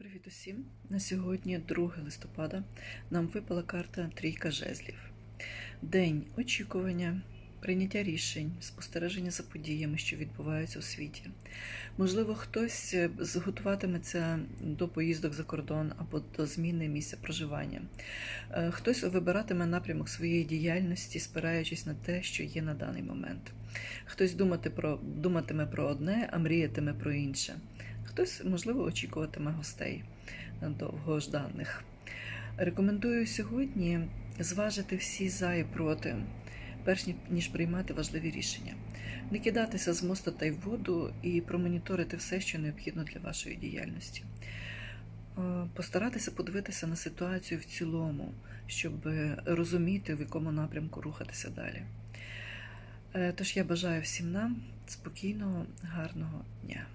Привіт усім! На сьогодні, 2 листопада, нам випала карта Трійка жезлів. День очікування, прийняття рішень, спостереження за подіями, що відбуваються у світі. Можливо, хтось е, зготуватиметься до поїздок за кордон або до зміни місця проживання. Е, Хтось вибиратиме напрямок своєї діяльності, спираючись на те, що є на даний момент. Хтось думати про, думатиме про одне, а мріятиме про інше. Хтось, можливо, очікуватиме гостей довгожданих. Рекомендую сьогодні зважити всі за і проти, перш ні- ніж приймати важливі рішення. Не кидатися з мосту та й в воду і промоніторити все, що необхідно для вашої діяльності. Е, Постаратися подивитися на ситуацію в цілому, щоб розуміти, в якому напрямку рухатися далі. Е, Тож я бажаю всім нам спокійного, гарного дня.